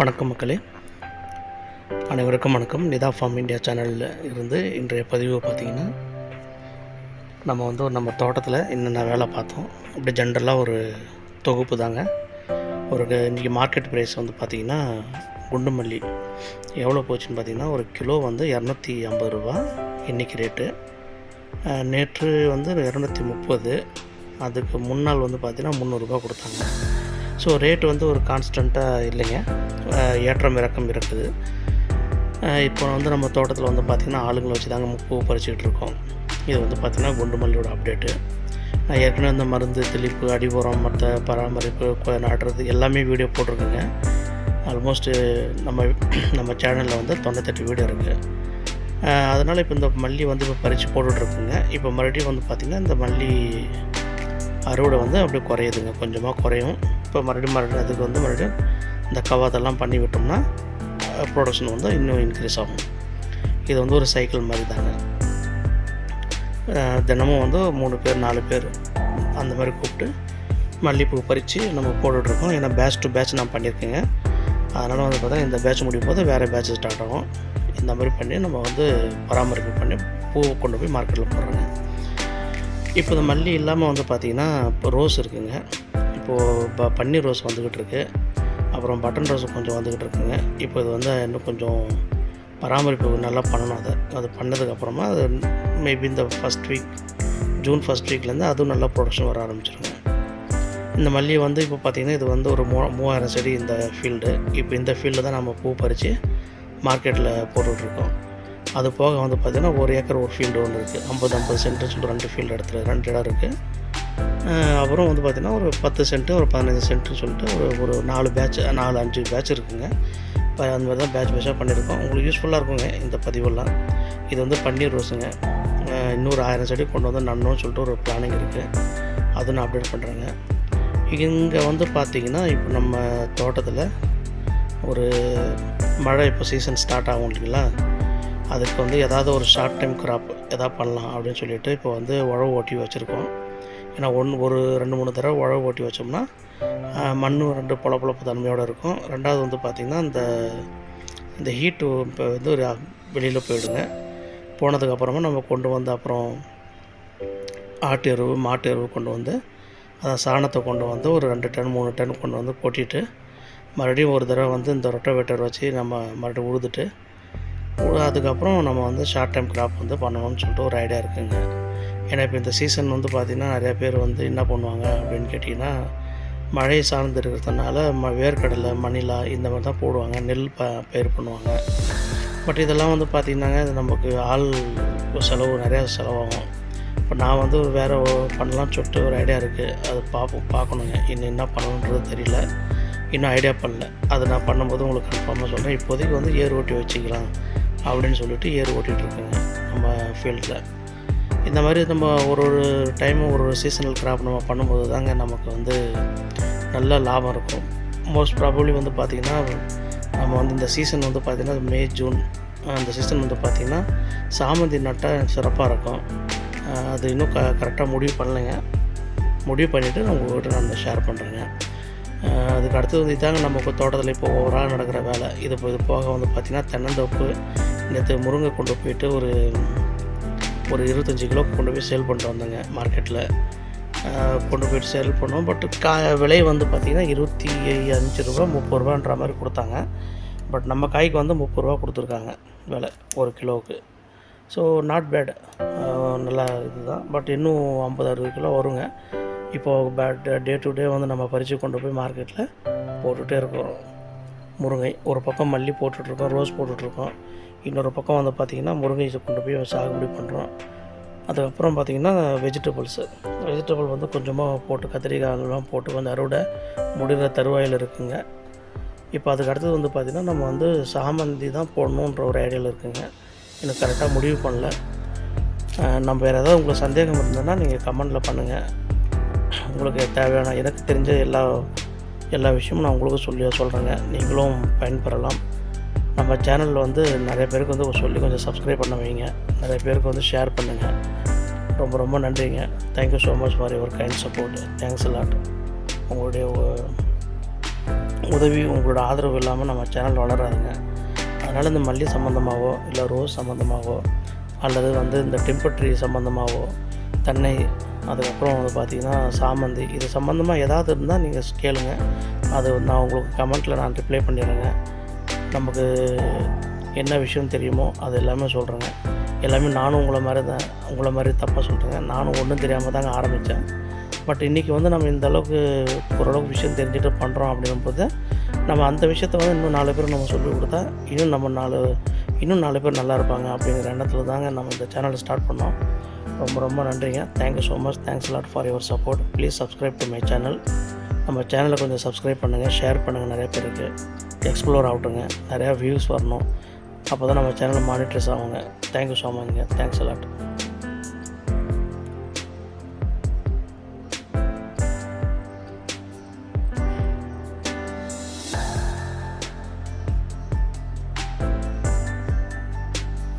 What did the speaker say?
வணக்கம் மக்களே. அனைவருக்கும் வணக்கம். நிதா ஃபார்ம் இந்தியா சேனலில் இருந்து இன்றைய பதிவு பார்த்திங்கன்னா நம்ம வந்து நம்ம தோட்டத்தில் என்னென்ன வேலை பார்த்தோம். அப்படி ஜென்ரலாக ஒரு தொகுப்பு தாங்க. ஒரு இன்றைக்கி மார்க்கெட் ப்ரைஸ் வந்து பார்த்திங்கன்னா குண்டு மல்லி எவ்வளோ போச்சுன்னு பார்த்திங்கன்னா ஒரு கிலோ வந்து இரநூத்தி ஐம்பது ரூபா இன்றைக்கி ரேட்டு நேற்று வந்து இரநூத்தி முப்பது. அதுக்கு முன்னாள் வந்து பார்த்திங்கன்னா முந்நூறுரூபா கொடுத்தாங்க. ஸோ ரேட் வந்து ஒரு கான்ஸ்டண்ட்டாக இல்லைங்க. ஏற்றம் இறக்கம் இருக்குது. இப்போ வந்து நம்ம தோட்டத்தில் வந்து பார்த்திங்கன்னா ஆளுங்களை வச்சு தாங்க பூ பறிச்சுக்கிட்டு இருக்கோம். இது வந்து பார்த்திங்கன்னா குண்டு மல்லியோட அப்டேட்டு நான் ஏற்கனவே அந்த மருந்து தெளிப்பு அடி உரம் மற்ற பராமரிப்பு நாடுறது நடுறது எல்லாமே வீடியோ போட்டிருக்கேங்க. ஆல்மோஸ்ட்டு நம்ம நம்ம சேனலில் வந்து தொண்ணூத்தெட்டு வீடியோ இருக்குது அதனால் இப்போ இந்த மல்லி வந்து இப்போ பறித்து போட்டுட்ருக்குங்க இப்போ மறுபடியும் வந்து பார்த்திங்கன்னா இந்த மல்லி அறுவடை வந்து அப்படியே குறையுதுங்க. கொஞ்சமாக குறையும். இப்போ மறுபடியும் மறுபடியும் அதுக்கு வந்து மறுபடியும் இந்த கவாதெல்லாம் பண்ணி விட்டோம்னா ப்ரொடக்ஷன் வந்து இன்னும் இன்க்ரீஸ் ஆகும். இது வந்து ஒரு சைக்கிள் மாதிரி தாங்க. தினமும் வந்து மூணு பேர் நாலு பேர் அந்த மாதிரி கூப்பிட்டு மல்லிகைப்பூ பறித்து நம்ம போட்டுட்ருக்கோம். ஏன்னா பேட்ச் டு பேட்ச் நான் பண்ணியிருக்கேங்க. அதனால் வந்து பார்த்தா இந்த பேட்ச் முடியும் போது வேறு பேட்ச் ஸ்டார்ட் ஆகும். இந்த மாதிரி பண்ணி நம்ம வந்து பராமரிப்பு பண்ணி பூவை கொண்டு போய் மார்க்கெட்டில் போடுறோங்க. இப்போ இந்த மல்லி இல்லாமல் வந்து பார்த்திங்கன்னா இப்போ ரோஸ் இருக்குங்க. இப்போது ப பன்னீர் ரோஸ் வந்துக்கிட்டு இருக்கு அப்புறம் பட்டன் ரோஸ் கொஞ்சம் வந்துக்கிட்டு இருக்குங்க இப்போ இது வந்து இன்னும் கொஞ்சம் பராமரிப்பு நல்லா பண்ணணும் அதை. அது பண்ணதுக்கப்புறமா அது மேபி இந்த ஃபஸ்ட் வீக் ஜூன் ஃபஸ்ட் வீக்லேருந்து அதுவும் நல்லா ப்ரொடக்ஷன் வர ஆரம்பிச்சிருங்க. இந்த மல்லிகை வந்து இப்போ பார்த்திங்கன்னா இது வந்து ஒரு மூ மூவாயிரம் செடி இந்த ஃபீல்டு இப்போ இந்த ஃபீல்டில் தான் நம்ம பூ பறித்து மார்க்கெட்டில் போட்டுட்ருக்கோம். அது போக வந்து பார்த்திங்கன்னா ஒரு ஏக்கர் ஒரு ஃபீல்டு ஒன்று இருக்குது ஐம்பது ஐம்பது சென்ட் சொல்லிட்டு ரெண்டு ஃபீல்டு இடத்துல ரெண்டு இடம் இருக்குது அப்புறம் வந்து பார்த்திங்கன்னா ஒரு பத்து சென்ட்டு ஒரு பதினஞ்சு சென்ட்டுன்னு சொல்லிட்டு ஒரு ஒரு நாலு பேட்ச் நாலு அஞ்சு பேட்ச் இருக்குங்க. இப்போ அந்த மாதிரி தான் பேட்ச் பேட்சாக பண்ணியிருக்கோம். உங்களுக்கு யூஸ்ஃபுல்லாக இருக்குங்க இந்த பதிவெல்லாம். இது வந்து பன்னீர் ரோஸுங்க. இன்னொரு ஆயிரம் செடி கொண்டு வந்து நடணும்னு சொல்லிட்டு ஒரு பிளானிங் இருக்குது அது நான் அப்டேட் பண்ணுறேங்க இங்கே வந்து பார்த்திங்கன்னா இப்போ நம்ம தோட்டத்தில் ஒரு மழை இப்போ சீசன் ஸ்டார்ட் ஆகும் இல்லைங்களா? அதுக்கு வந்து ஏதாவது ஒரு ஷார்ட் டைம் கிராப் எதாவது பண்ணலாம் அப்படின்னு சொல்லிட்டு இப்போ வந்து உழவு ஓட்டி வச்சுருக்கோம். ஏன்னா ஒன்று ஒரு ரெண்டு மூணு தடவை உழவு ஓட்டி வச்சோம்னா மண்ணும் ரெண்டு பொழப்பொழப்பு தன்மையோடு இருக்கும். ரெண்டாவது வந்து பார்த்திங்கன்னா இந்த இந்த ஹீட்டு இப்போ வந்து ஒரு வெளியில் போயிடுங்க. போனதுக்கப்புறமா நம்ம கொண்டு வந்து அப்புறம் ஆட்டு எருவு மாட்டு எருவு கொண்டு வந்து அதான் சாணத்தை கொண்டு வந்து ஒரு ரெண்டு டன் மூணு டன் கொண்டு வந்து கொட்டிட்டு மறுபடியும் ஒரு தடவை வந்து இந்த ரொட்டவேட்டர் வச்சு நம்ம மறுபடியும் உழுதுட்டு அதுக்கப்புறம் நம்ம வந்து ஷார்ட் டைம் கிராப் வந்து பண்ணணும்னு சொல்லிட்டு ஒரு ஐடியா இருக்குங்க. ஏன்னா இப்போ இந்த சீசன் வந்து பார்த்திங்கன்னா நிறையா பேர் வந்து என்ன பண்ணுவாங்க அப்படின்னு கேட்டிங்கன்னா மழை சார்ந்து இருக்கிறதுனால ம வேர்க்கடலை மணிலா இந்த மாதிரி தான் போடுவாங்க. நெல் ப பயிர் பண்ணுவாங்க. பட் இதெல்லாம் வந்து பார்த்திங்கன்னாங்க நமக்கு ஆள் செலவு நிறையா செலவாகும். இப்போ நான் வந்து வேறு பண்ணலாம்னு சொல்லிட்டு ஒரு ஐடியா இருக்குது அது பார்ப்போம் பார்க்கணுங்க இன்னும் என்ன பண்ணணுன்றது தெரியல. இன்னும் ஐடியா பண்ணல. அது நான் பண்ணும்போது உங்களுக்கு கன்ஃபார்மாக சொல்கிறேன் இப்போதைக்கு வந்து ஏர் ஓட்டி வச்சுக்கலாம். அப்படின்னு சொல்லிட்டு ஏர் ஓட்டிகிட்டுருக்குங்க நம்ம ஃபீல்டில். இந்த மாதிரி நம்ம ஒரு ஒரு டைமும் ஒரு ஒரு சீசனல் கிராப் நம்ம பண்ணும்போது தாங்க நமக்கு வந்து நல்ல லாபம் இருக்கும். மோஸ்ட் ப்ராபப்ளி வந்து பார்த்திங்கன்னா நம்ம வந்து இந்த சீசன் வந்து பார்த்திங்கன்னா மே ஜூன் அந்த சீசன் வந்து பார்த்திங்கன்னா சாமந்தி நட்டால் சிறப்பாக இருக்கும். அது இன்னும் க கரெக்டாக முடிவு பண்ணலைங்க. முடிவு பண்ணிவிட்டு நான் உங்கள்கிட்ட நான் ஷேர் பண்ணுறேங்க அதுக்கு அடுத்தது வந்து இதாங்க நம்ம இப்போ தோட்டத்தில் இப்போ ஓவராக நடக்கிற வேலை. இது இது போக வந்து பார்த்திங்கன்னா தென்னந்தோப்பு நேற்று முருங்கை கொண்டு போயிட்டு ஒரு ஒரு இருபத்தஞ்சி கிலோ கொண்டு போய் சேல் பண்ணிட்டு வந்தேங்க மார்க்கெட்டில் கொண்டு போயிட்டு சேல் பண்ணோம். பட் கா விலை வந்து பார்த்திங்கன்னா இருபத்தி அஞ்சு ரூபா முப்பது ரூபான்ற மாதிரி கொடுத்தாங்க. பட் நம்ம காய்க்கு வந்து முப்பது ரூபா கொடுத்துருக்காங்க விலை ஒரு கிலோவுக்கு. ஸோ நாட் பேட் நல்லா இதுதான் பட் இன்னும் ஐம்பது அறுபது கிலோ வருங்க. இப்போது பேட் டே டு டே வந்து நம்ம பறித்து கொண்டு போய் மார்க்கெட்டில் போட்டுகிட்டே இருக்கிறோம். முருங்கை ஒரு பக்கம் மல்லி போட்டுட்ருக்கோம் ரோஸ் போட்டுட்ருக்கோம். இன்னொரு பக்கம் வந்து பார்த்திங்கன்னா முருங்கை கொண்டு போய் சாகுபடி பண்ணுறோம் அதுக்கப்புறம் பார்த்திங்கன்னா வெஜிடபிள்ஸு வெஜிடபிள் வந்து கொஞ்சமாக போட்டு கத்திரிக்காயெல்லாம் போட்டு வந்து அறுவடை முடிகிற தருவாயில் இருக்குங்க. இப்போ அதுக்கு அடுத்தது வந்து பார்த்திங்கன்னா நம்ம வந்து சாமந்தி தான் போடணுன்ற ஒரு ஐடியாவில் இருக்குங்க. எனக்கு கரெக்டாக முடிவு பண்ணல. நம்ம வேறு ஏதாவது உங்களுக்கு சந்தேகம் இருந்ததுன்னா நீங்கள் கமெண்டில் பண்ணுங்கள் உங்களுக்கு தேவையான எனக்கு தெரிஞ்ச எல்லா எல்லா விஷயமும் நான் உங்களுக்கு சொல்லி சொல்கிறேங்க நீங்களும் பயன்பெறலாம். நம்ம சேனலில் வந்து நிறைய பேருக்கு வந்து சொல்லி கொஞ்சம் சப்ஸ்கிரைப் பண்ண வைங்க. நிறைய பேருக்கு வந்து ஷேர் பண்ணுங்கள் ரொம்ப ரொம்ப நன்றிங்க. Thank you so much for your kind support thanks lot உங்களுடைய உதவி உங்களோட ஆதரவு இல்லாமல் நம்ம சேனல் வளராதுங்க. அதனால் இந்த மல்லி சம்மந்தமாகவோ இல்லை ரோஸ் சம்மந்தமாகவோ அல்லது வந்து இந்த டெம்பரரி ட்ரீ சம்மந்தமாகவோ தன்னை அதுக்கப்புறம் வந்து பார்த்திங்கன்னா சாமந்தி. இது சம்மந்தமாக ஏதாவது இருந்தால் நீங்கள் கேளுங்க. அது நான் உங்களுக்கு கமெண்ட்டில் நான் ரிப்ளை பண்ணிடுறேங்க. நமக்கு என்ன விஷயம் தெரியுமோ அது எல்லாமே சொல்கிறேங்க எல்லாமே நானும் உங்களை மாதிரி தான் உங்களை மாதிரி தப்பாக சொல்கிறேங்க நானும் ஒன்றும் தெரியாமல் தாங்க ஆரம்பித்தேன் பட் இன்றைக்கி வந்து நம்ம இந்த அளவுக்கு ஓரளவுக்கு விஷயம் தெரிஞ்சுட்டு பண்ணுறோம் அப்படிங்கும்போது நம்ம அந்த விஷயத்த வந்து இன்னும் நாலு பேர் நம்ம சொல்லிக் கொடுத்தா இன்னும் நம்ம நாலு இன்னும் நாலு பேர் நல்லா இருப்பாங்க அப்படிங்கிற எண்ணத்தில் தாங்க நம்ம இந்த சேனலை ஸ்டார்ட் பண்ணோம். ரொம்ப ரொம்ப நன்றிங்க. Thank you so much thanks lot for your support please subscribe to my channel நம்ம சேனலை கொஞ்சம் சப்ஸ்கிரைப் பண்ணுங்கள் ஷேர் பண்ணுங்கள் நிறைய பேருக்கு எக்ஸ்ப்ளோர் ஆகட்டுங்க. நிறையா வியூஸ் வரணும். அப்போ தான் நம்ம சேனல் மானிட்டர்ஸ் ஆகுங்க. தேங்க்யூ ஸோ மச்ங்க தேங்க்ஸ் லாட்